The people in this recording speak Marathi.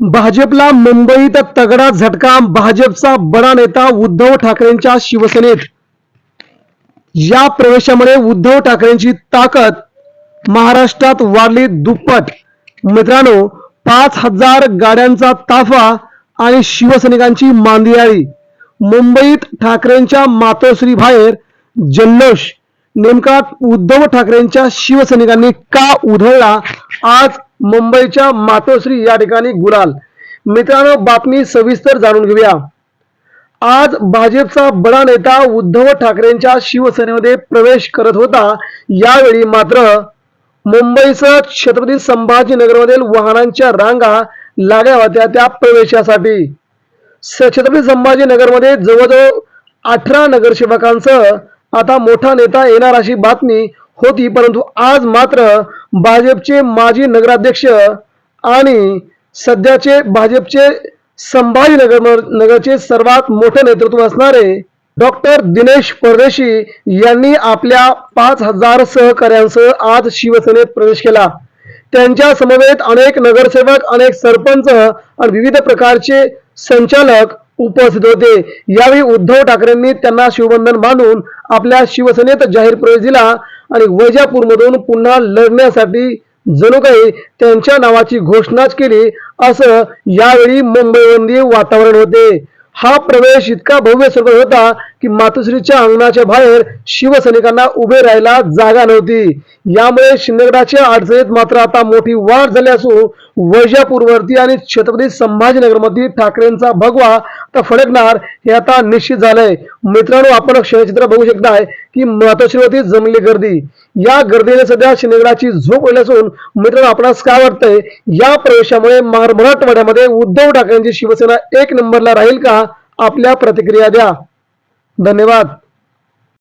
भाजपला मुंबईत तगडा झटका भाजपचा बडा नेता उद्धव ठाकरेंच्या शिवसेनेत. या प्रवेशामुळे उद्धव ठाकरेंची ताकद महाराष्ट्रात वाढली दुप्पट. मित्रांनो पाच हजार गाड्यांचा ताफा आणि शिवसैनिकांची मांदियाळी. मुंबईत ठाकरेंच्या मातोश्री बाहेर जल्लोष. नेमका उद्धव ठाकरेंच्या शिवसैनिकांनी का उधळला? आज मुंबईच्या मातोश्री या ठिकाणी गुलाल. मित्रांनो बातमी सविस्तर जाणून घेऊया. आज भाजपचा बडा नेता उद्धव ठाकरेंच्या शिवसेनेमध्ये प्रवेश करत होता. यावेळी मात्र मुंबईसह छत्रपती संभाजीनगरमधील वाहनांच्या रांगा लागल्या होत्या त्या प्रवेशासाठी. छत्रपती संभाजीनगरमध्ये जवळजवळ अठरा नगरसेवकांसह आता मोठा नेता येणार अशी बातमी होती परंतु आज मात्र भाजपचे माजी नगराध्यक्ष आणि सध्याचे भाजपचे संभाजीनगर नगरचे सर्वात मोठे नेतृत्व असणारे डॉक्टर दिनेश परदेशी यांनी आपल्या पाच हजार सहकाऱ्यांसह आज शिवसेनेत प्रवेश केला. त्यांच्या समवेत अनेक नगरसेवक अनेक सरपंच आणि विविध प्रकारचे संचालक उपस्थित होते. यावेळी उद्धव ठाकरेंनी त्यांना शिवबंधन बांधून आपल्या शिवसेनेत जाहीर प्रवेश दिला. आणि वैजापूरमधून पुन्हा लढण्यासाठी जणू काही त्यांच्या नावाची घोषणाच केली असं यावेळी मुंबईवंदी वातावरण होते. हा प्रवेश इतका भव्य सगळं होता की मातोश्रीच्या अंगणाच्या बाहेर शिवसैनिकांना उभे राहायला जागा नव्हती. यामुळे शिंदेगडाच्या अडचणीत मात्र आता मोठी वाढ झाली असून वैजापूरवरती आणि छत्रपती संभाजीनगरमध्ये ठाकरेंचा भगवा तर फडकणार हे आता निश्चित झालंय. मित्रांनो आपण क्षणचित्र बघू शकताय की मातोश्रीवरती जमली गर्दी. या गर्दीने सध्या शिंदेगडाची झोप होईल असून मित्रांनो आपणास काय वाटतंय? या प्रवेशामुळे मराठवाड्यामध्ये उद्धव ठाकरेंची शिवसेना एक नंबरला राहील का? आपल्या प्रतिक्रिया द्या. धन्यवाद.